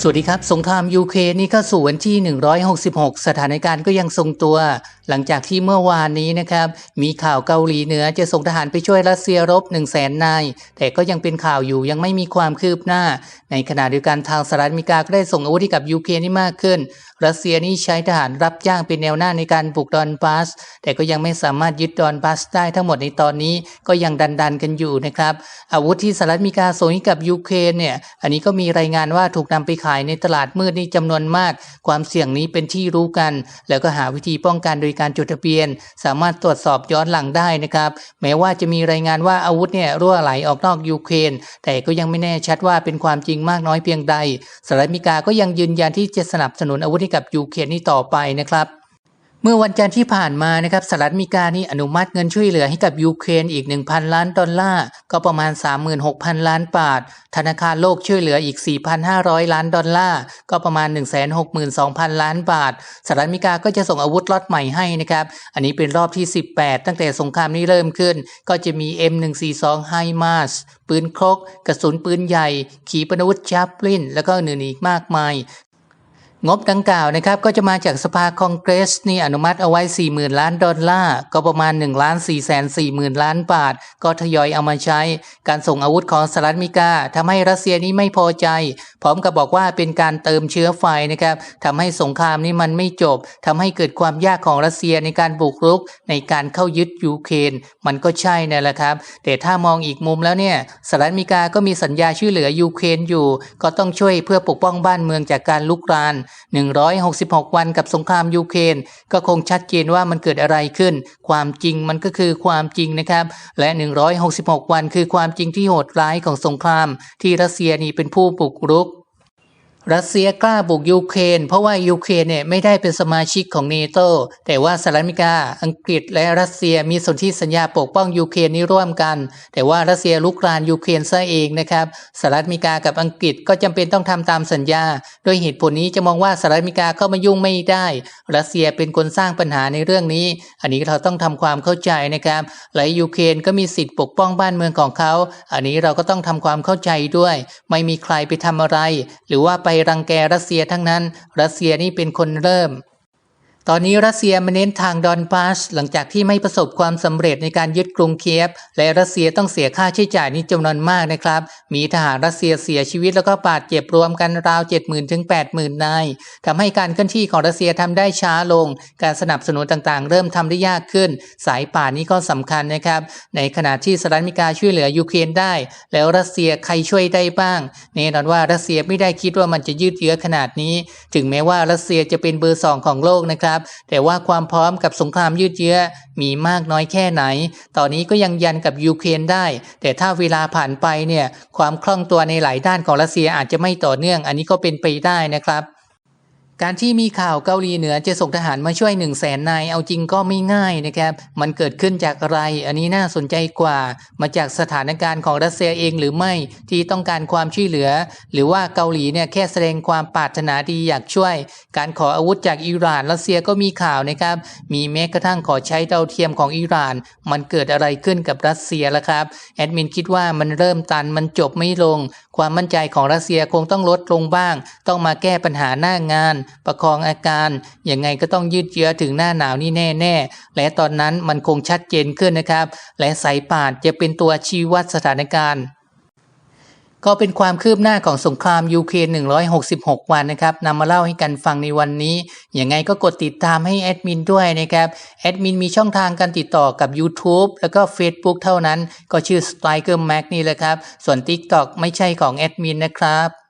สวัสดีครับ สงครามยูเครนนี่ก็สู่วันที่ 166 สถานการณ์ก็ยังทรงตัวหลังจากที่เมื่อวานนี้นะครับ มีข่าวเกาหลีเหนือจะส่งทหารไปช่วยรัสเซียรบ1 0 0 0 0แสนนาย แต่ก็ยังเป็นข่าวอยู่ยังไม่มีความคืบหน้า ในขณะเดียวกันทางสหรัฐอเมริกาก็ได้ส่งอาวุธให้กับยูเครนนี่มากขึ้น รัสเซียนี่ใช้ทหารรับจ้างเป็นแนวหน้าในการบุกดอนบาส แต่ก็ยังไม่สามารถยึดดอนบาสได้ทั้งหมดในตอนนี้ก็ยังดันดันกันอยู่นะครับ อาวุธที่สหรัฐอเมริกาส่งให้กับยูเครนเนี่ย อันนี้ก็มีรายงานว่าถูกนำไปขายในตลาดมืดนี่จำนวนมาก ความเสี่ยงนี้เป็นที่รู้กัน แล้วก็หาวิธีป้องกันโดยการจดทะเบียน สามารถตรวจสอบย้อนหลังได้นะครับ แม้ว่าจะมีรายงานว่าอาวุธเนี่ยรั่วไหลออกนอกยูเครน แต่ก็ยังไม่แน่ชัดว่าเป็นความจริงมากน้อยเพียงใดสหรัฐอเมริกาก็ยังยืนยันที่จะสนับสนุนอาวุธให้กับยูเครนนี้ต่อไปนะครับ เมื่อวันจันทร์ที่ผ่านมานะครับสหรัฐอเมริกานี่อนุมัติเงินช่วยเหลือให้กับยูเครนอีก 1,000 ล้านดอลลาร์ ก็ประมาณ 36,000 ล้านบาท ธนาคารโลกช่วยเหลืออีก 4,500 ล้านดอลลาร์ ก็ประมาณ 162,000 ล้านบาทสหรัฐอเมริกาก็จะส่งอาวุธล็อตใหม่ให้นะครับ อันนี้เป็นรอบที่ 18 ตั้งแต่สงครามนี้เริ่มขึ้น ก็จะมี M142 HIMARS ปืนครก กระสุนปืนใหญ่ ขีปนาวุธจับลิน แล้วก็อื่นอีกมากมาย งบดังกล่าวนะครับก็จะมาจากสภาคองเกรสนี่อนุมัติเอาไว้ 40,000 ล้านดอลลาร์ ก็ประมาณ1ล้าน4แสน40,000 ล้านบาท ก็ทยอยเอามาใช้ การส่งอาวุธของสหรัฐอเมริกาทำให้รัสเซียนี้ไม่พอใจ พร้อมกับบอกว่าเป็นการเติมเชื้อไฟนะครับทำให้สงครามนี้มันไม่จบทำให้เกิดความยากของรัสเซียในการบุกรุกในการเข้ายึดยูเครนมันก็ใช่นั่นแหละครับ แต่ถ้ามองอีกมุมแล้วเนี่ยสหรัฐอเมริกาก็มีสัญญาช่วยเหลือยูเครนอยู่ ก็ต้องช่วยเพื่อปกป้องบ้านเมืองจากการลุกราน166 วันกับสงครามยูเครนก็คงชัดเจนว่ามันเกิดอะไรขึ้น ความจริงมันก็คือความจริงนะครับ และ 166 วันคือความจริงที่โหดร้ายของสงคราม ที่รัสเซียนี่เป็นผู้บุกรุก รัสเซียกล้าบุกยูเครนเพราะว่ายูเครนเนี่ยไม่ได้เป็นสมาชิกของเนโตแต่ว่าสหรัฐอเมริกา อังกฤษและรัสเซียมีสนธิสัญญาปกป้องยูเครนนี้ร่วมกัน แต่ว่ารัสเซียลุกรานยูเครนซะเองนะครับสหรัฐอเมริกากับอังกฤษก็จำเป็นต้องทำตามสัญญา โดยเหตุผลนี้จะมองว่าสหรัฐอเมริกาเข้ามายุ่งไม่ได้ รัสเซียเป็นคนสร้างปัญหาในเรื่องนี้ อันนี้เราต้องทำความเข้าใจนะครับและยูเครนก็มีสิทธิ์ปกป้องบ้านเมืองของเขา อันนี้เราก็ต้องทำความเข้าใจด้วย ไม่มีใครไปทำอะไร หรือว่าไปรังแกรัสเซียทั้งนั้น รัสเซียนี่เป็นคนเริ่ม ตอนนี้รัสเซียมาเน้นทางดอนบาสหลังจากที่ไม่ประสบความสำเร็จในการยึดกรุงเคียฟ และรัสเซียต้องเสียค่าใช้จ่ายนี้จำนวนมากนะครับ มีทหารรัสเซียเสียชีวิตแล้วก็บาดเจ็บรวมกันราว 70,000ถึง80,000 นายทำให้การเคลื่อนที่ของรัสเซียทำได้ช้าลง การสนับสนุนต่างๆ เริ่มทำได้ยากขึ้น สายป่านนี้ก็สำคัญนะครับ ในขณะที่สหรัฐอเมริกาช่วยเหลือยูเครนได้ แล้วรัสเซียใครช่วยได้บ้างแน่นอนว่ารัสเซียไม่ได้คิดว่ามันจะยืดเยื้อขนาดนี้ ถึงแม้ว่ารัสเซียจะเป็นเบอร์สองของโลกนะครับแต่ว่าความพร้อมกับสงครามยืดเยื้อมีมากน้อยแค่ไหน ตอนนี้ก็ยังยันกับยูเครนได้ แต่ถ้าเวลาผ่านไปเนี่ยความคล่องตัวในหลายด้านของรัสเซียอาจจะไม่ต่อเนื่อง อันนี้ก็เป็นไปได้นะครับ การที่มีข่าวเกาหลีเหนือจะส่งทหารมาช่วย1นึ่งแสนนายเอาจริงก็ไม่ง่ายนะครับ มันเกิดขึ้นจากอะไร อันนี้น่าสนใจกว่า มาจากสถานการณ์ของรัสเซียเองหรือไม่ที่ต้องการความช่วยเหลือ หรือว่าเกาหลีเนี่ยแค่แสดงความปรารถนาดีอยากช่วย การขออาวุธจากอิหร่าน รัสเซียก็มีข่าวนะครับ มีแม้กระทั่งขอใช้ดาวเทียมของอิหร่าน มันเกิดอะไรขึ้นกับรัสเซียล่ะครับแอดมินคิดว่ามันเริ่มตันมันจบไม่ลง ความมั่นใจของรัสเซียคงต้องลดลงบ้าง ต้องมาแก้ปัญหาหน้างานประคองอาการยังไงก็ต้องยืดเยื้อถึงหน้าหนาวนี่แน่ๆ และตอนนั้นมันคงชัดเจนขึ้นนะครับ และสายป่านจะเป็นตัวชี้วัดสถานการณ์ก็เป็นความคืบหน้าของสงครามยูเครน166 วันนะครับนำมาเล่าให้กันฟังในวันนี้ ยังไงก็กดติดตามให้แอดมินด้วยนะครับ แอดมินมีช่องทางการติดต่อกับ YouTube แล้วก็ Facebook เท่านั้น ก็ชื่อ Striker Mac นี่แหละครับ ส่วน TikTok ไม่ใช่ของแอดมินนะครับ